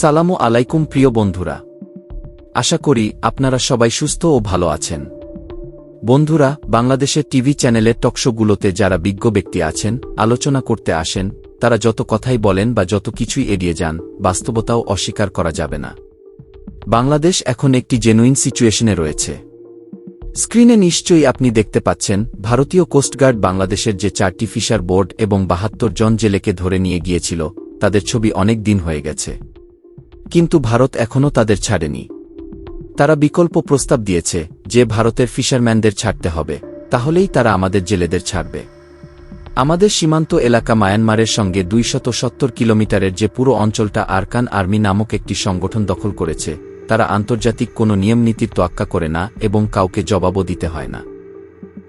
সালামু আলাইকুম প্রিয় বন্ধুরা। আশা করি আপনারা সবাই সুস্থ ও ভালো আছেন। বন্ধুরা, বাংলাদেশের টিভি চ্যানেলের টকশোগুলোতে যারা বিজ্ঞ ব্যক্তি আছেন, আলোচনা করতে আসেন, তারা যত কথাই বলেন বা যত কিছুই এড়িয়ে যান, বাস্তবতাও অস্বীকার করা যাবে না। বাংলাদেশ এখন একটি জেনুইন সিচুয়েশনে রয়েছে। স্ক্রিনে নিশ্চয়ই আপনি দেখতে পাচ্ছেন, ভারতীয় কোস্টগার্ড বাংলাদেশের যে চারটি ফিশার বোর্ড এবং বাহাত্তর জন জেলেকে ধরে নিয়ে গিয়েছিল, তাদের ছবি অনেক দিন হয়ে গেছে। কিন্তু ভারত এখনও তাদের ছাড়েনি। তারা বিকল্প প্রস্তাব দিয়েছে যে ভারতের ফিশারম্যানদের ছাড়তে হবে, তাহলেই তারা আমাদের জেলেদের ছাড়বে। আমাদের সীমান্ত এলাকা মায়ানমারের সঙ্গে দুইশত সত্তর কিলোমিটারের যে পুরো অঞ্চলটা আরকান আর্মি নামক একটি সংগঠন দখল করেছে, তারা আন্তর্জাতিক কোনো নিয়মনীতির তোয়াক্কা করে না এবং কাউকে জবাবও দিতে হয় না।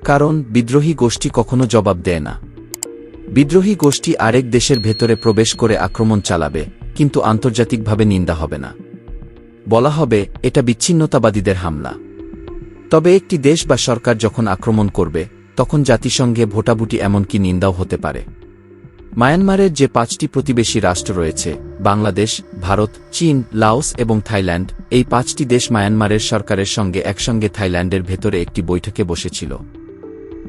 কারণ, বিদ্রোহী গোষ্ঠী কখনো জবাব দেয় না। বিদ্রোহী গোষ্ঠী আরেক দেশের ভেতরে প্রবেশ করে আক্রমণ চালাবে কিন্তু আন্তর্জাতিকভাবে নিন্দা হবে না। বলা হবে, এটা বিচ্ছিন্নতাবাদীদের হামলা। তবে একটি দেশ বা সরকার যখন আক্রমণ করবে, তখন জাতিসংঘে ভোটাভুটি এমনকি নিন্দাও হতে পারে। মায়ানমারের যে পাঁচটি প্রতিবেশী রাষ্ট্র রয়েছে, বাংলাদেশ, ভারত, চীন, লাওস এবং থাইল্যান্ড, এই পাঁচটি দেশ মায়ানমারের সরকারের সঙ্গে একসঙ্গে থাইল্যান্ডের ভেতরে একটি বৈঠকে বসেছিল।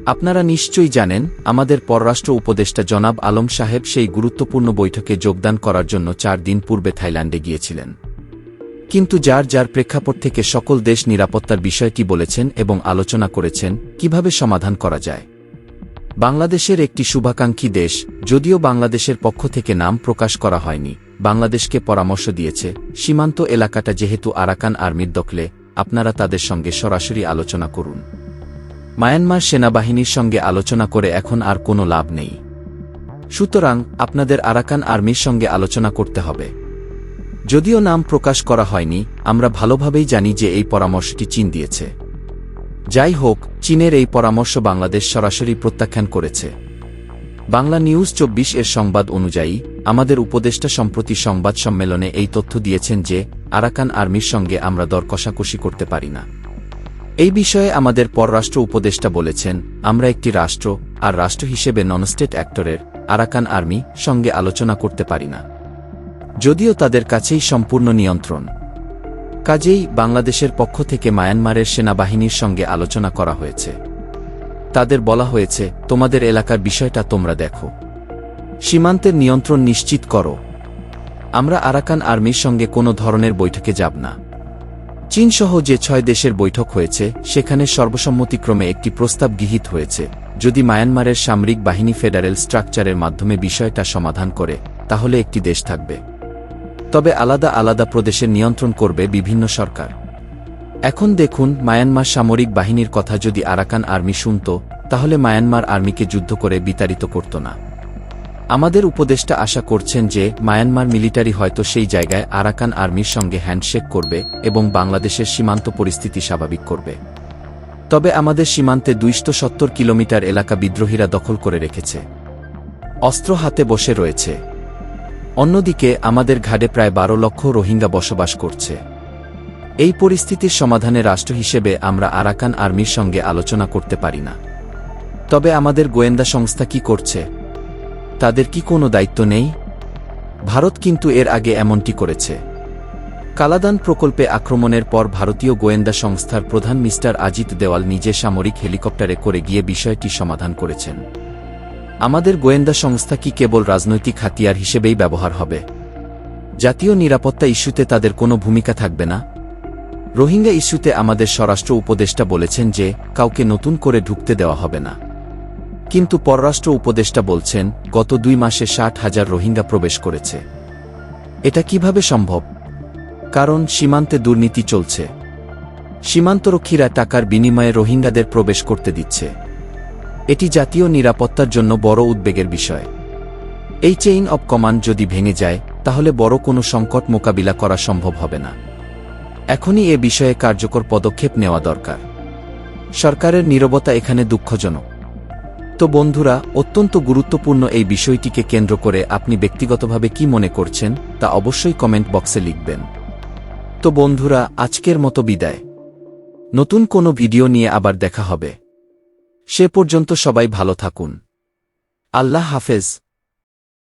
আপনারা নিশ্চয়ই জানেন, আমাদের পররাষ্ট্র উপদেষ্টা জনাব আলম সাহেব সেই গুরুত্বপূর্ণ বৈঠকে যোগদান করার জন্য চার দিন পূর্বে থাইল্যান্ডে গিয়েছিলেন। কিন্তু যার যার প্রেক্ষাপট থেকে সকল দেশ নিরাপত্তার বিষয়টি বলেছেন এবং আলোচনা করেছেন, কীভাবে সমাধান করা যায়? বাংলাদেশের একটি শুভাকাঙ্ক্ষী দেশ, যদিও বাংলাদেশের পক্ষ থেকে নাম প্রকাশ করা হয়নি, বাংলাদেশকে পরামর্শ দিয়েছে, সীমান্ত এলাকাটা যেহেতু আরাকান আর্মির দখলে, আপনারা তাদের সঙ্গে সরাসরি আলোচনা করুন। মায়ানমার সেনাবাহিনীর সঙ্গে আলোচনা করে এখন আর কোনো লাভ নেই। সুতরাং, আপনাদের আরাকান আর্মির সঙ্গে আলোচনা করতে হবে। যদিও নাম প্রকাশ করা হয়নি, আমরা ভালোভাবেই জানি যে এই পরামর্শটি চীন দিয়েছে। যাই হোক, চীনের এই পরামর্শ বাংলাদেশ সরাসরি প্রত্যাখ্যান করেছে। বাংলা নিউজ চব্বিশ এর সংবাদ অনুযায়ী, আমাদের উপদেষ্টা সম্প্রতি সংবাদ সম্মেলনে এই তথ্য দিয়েছেন যে, আরাকান আর্মির সঙ্গে আমরা দর কষাকষি করতে পারি না। এই বিষয়ে আমাদের পররাষ্ট্র উপদেষ্টা বলেছেন, আমরা একটি রাষ্ট্র, আর রাষ্ট্র হিসেবে ননস্টেট অ্যাক্টরের, আরাকান আর্মি, সঙ্গে আলোচনা করতে পারি না। যদিও তাদের কাছেই সম্পূর্ণ নিয়ন্ত্রণ। কাজেই বাংলাদেশের পক্ষ থেকে মায়ানমারের সেনাবাহিনীর সঙ্গে আলোচনা করা হয়েছে। তাদের বলা হয়েছে, তোমাদের এলাকার বিষয়টা তোমরা দেখো। সীমান্তের নিয়ন্ত্রণ নিশ্চিত করো। আমরা আরাকান আর্মির সঙ্গে কোনো ধরনের বৈঠকে যাব না। চীনসহ যে ছয় দেশের বৈঠক হয়েছে, সেখানে সর্বসম্মতিক্রমে একটি প্রস্তাব গৃহীত হয়েছে। যদি মায়ানমারের সামরিক বাহিনী ফেডারেল স্ট্রাকচারের মাধ্যমে বিষয়টা সমাধান করে, তাহলে একটি দেশ থাকবে। তবে আলাদা আলাদা প্রদেশের নিয়ন্ত্রণ করবে বিভিন্ন সরকার। এখন দেখুন, মায়ানমার সামরিক বাহিনীর কথা যদি আরাকান আর্মি শুনত, তাহলে মায়ানমার আর্মিকে যুদ্ধ করে বিতাড়িত করত না। আমাদের উপদেষ্টা আশা করছেন যে মায়ানমার মিলিটারি হয়তো সেই জায়গায় আরাকান আর্মির সঙ্গে হ্যান্ডশেক করবে এবং বাংলাদেশের সীমান্ত পরিস্থিতি স্বাভাবিক করবে। তবে আমাদের সীমান্তে দুইশত সত্তর কিলোমিটার এলাকা বিদ্রোহীরা দখল করে রেখেছে। অস্ত্র হাতে বসে রয়েছে। অন্যদিকে আমাদের ঘাটে প্রায় বারো লক্ষ রোহিঙ্গা বসবাস করছে। এই পরিস্থিতির সমাধানে রাষ্ট্র হিসেবে আমরা আরাকান আর্মির সঙ্গে আলোচনা করতে পারি না। তবে আমাদের গোয়েন্দা সংস্থা কি করছে? তাদের কি কোনো দায়িত্ব নেই? ভারত কিন্তু এর আগে এমনটি করেছে। কালাদান প্রকল্পে আক্রমণের পর ভারতীয় গোয়েন্দা সংস্থার প্রধান মিস্টার আজিত দেওয়াল নিজে সামরিক হেলিকপ্টারে করে গিয়ে বিষয়টি সমাধান করেছেন। আমাদের গোয়েন্দা সংস্থা কি কেবল রাজনৈতিক হাতিয়ার হিসেবেই ব্যবহার হবে? জাতীয় নিরাপত্তা ইস্যুতে তাদের কোনো ভূমিকা থাকবে না? রোহিঙ্গা ইস্যুতে আমাদের স্বরাষ্ট্র উপদেষ্টা বলেছেন যে, কাউকে নতুন করে ঢুকতে দেওয়া হবে না। কিন্তু পররাষ্ট্র উপদেষ্টা বলছেন, গত দুই মাসে ষাট হাজার রোহিঙ্গা প্রবেশ করেছে। এটা কীভাবে সম্ভব? কারণ সীমান্তে দুর্নীতি চলছে। সীমান্তরক্ষীরা টাকার বিনিময়ে রোহিঙ্গাদের প্রবেশ করতে দিচ্ছে। এটি জাতীয় নিরাপত্তার জন্য বড় উদ্বেগের বিষয়। এই চেইন অব কমান্ড যদি ভেঙে যায়, তাহলে বড় কোনো সংকট মোকাবিলা করা সম্ভব হবে না। এখনই এ বিষয়ে কার্যকর পদক্ষেপ নেওয়া দরকার। সরকারের নীরবতা এখানে দুঃখজনক। তো বন্ধুরা, অত্যন্ত গুরুত্বপূর্ণ এই বিষয়টিকে কেন্দ্র করে আপনি ব্যক্তিগতভাবে কি মনে করছেন, তা অবশ্যই কমেন্ট বক্সে লিখবেন। তো বন্ধুরা, আজকের মতো বিদায়। নতুন কোনো ভিডিও নিয়ে আবার দেখা হবে। সে পর্যন্ত সবাই ভালো থাকুন। আল্লাহ হাফেজ।